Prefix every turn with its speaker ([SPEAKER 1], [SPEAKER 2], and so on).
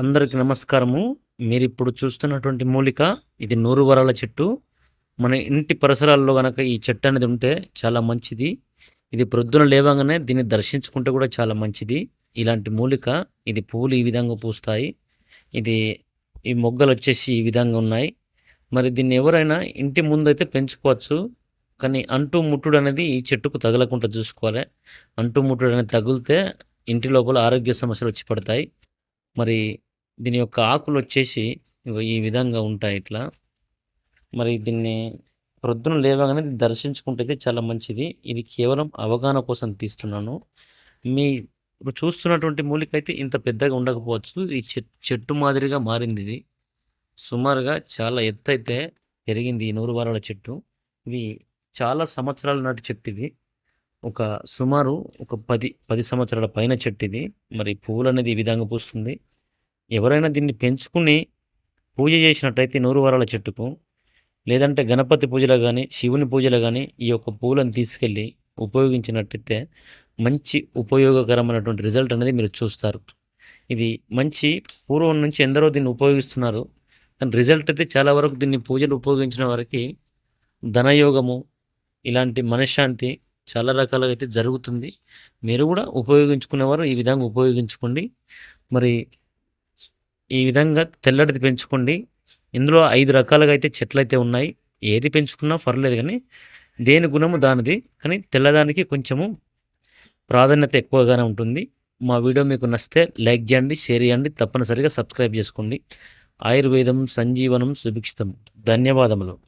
[SPEAKER 1] అందరికి నమస్కారము. మీరు ఇప్పుడు చూస్తున్నటువంటి మూలిక ఇది నూరు వరాల చెట్టు. మన ఇంటి పరిసరాల్లో కనుక ఈ చెట్టు అనేది ఉంటే చాలా మంచిది. ఇది ప్రొద్దున లేవగానే దీన్ని దర్శించుకుంటే కూడా చాలా మంచిది. ఇలాంటి మూలిక ఇది పువ్వులు ఈ విధంగా పూస్తాయి. ఇది ఈ మొగ్గలు వచ్చేసి ఈ విధంగా ఉన్నాయి. మరి దీన్ని ఎవరైనా ఇంటి ముందు అయితే పెంచుకోవచ్చు. కానీ అంటు ముట్టుడు అనేది ఈ చెట్టుకు తగలకుండా చూసుకోవాలి. అంటు ముట్టుడు అనేది తగిలితే ఇంటి లోపల ఆరోగ్య సమస్యలు వచ్చి పడతాయి. మరి దీని యొక్క ఆకులు వచ్చేసి ఈ విధంగా ఉంటాయి ఇట్లా. మరి దీన్ని ప్రొద్దున లేవగానే దర్శించుకుంటే చాలా మంచిది. ఇది కేవలం అవగాహన కోసం తీస్తున్నాను. మీ చూస్తున్నటువంటి మూలిక అయితే ఇంత పెద్దగా ఉండకపోవచ్చు. ఈ చెట్ చెట్టు మాదిరిగా మారింది ఇది. సుమారుగా చాలా ఎత్తు అయితే పెరిగింది ఈ నూరు వారాల చెట్టు. ఇది చాలా సంవత్సరాల నాటి చెట్టు ఇది. ఒక సుమారు ఒక పది పది సంవత్సరాల పైన చెట్టు ఇది. మరి పువ్వులు అనేది ఈ విధంగా పూస్తుంది. ఎవరైనా దీన్ని పెంచుకుని పూజ చేసినట్టయితే నూరు వారాల చెట్టుకు లేదంటే గణపతి పూజలో కానీ శివుని పూజలో కానీ ఈ యొక్క పూలను తీసుకెళ్ళి ఉపయోగించినట్టయితే మంచి ఉపయోగకరమైనటువంటి రిజల్ట్ అనేది మీరు చూస్తారు. ఇది మంచి పూర్వం నుంచి ఎందరో దీన్ని ఉపయోగిస్తున్నారు. కానీ రిజల్ట్ అయితే చాలా వరకు దీన్ని పూజలు ఉపయోగించిన వారికి ధనయోగము ఇలాంటి మనశ్శాంతి చాలా రకాలుగా అయితే జరుగుతుంది. మీరు కూడా ఉపయోగించుకునేవారు ఈ విధంగా ఉపయోగించుకోండి. మరి ఈ విధంగా తెల్లటిది పెంచుకోండి. ఇందులో ఐదు రకాలుగా అయితే చెట్లు అయితే ఉన్నాయి. ఏది పెంచుకున్నా పర్లేదు కానీ దేని గుణము దానిది. కానీ తెల్లదానికి కొంచెము ప్రాధాన్యత ఎక్కువగానే ఉంటుంది. మా వీడియో మీకు నచ్చితే లైక్ చేయండి షేర్ చేయండి తప్పనిసరిగా సబ్స్క్రైబ్ చేసుకోండి. ఆయుర్వేదం సంజీవనం సుభిక్షితం. ధన్యవాదములు.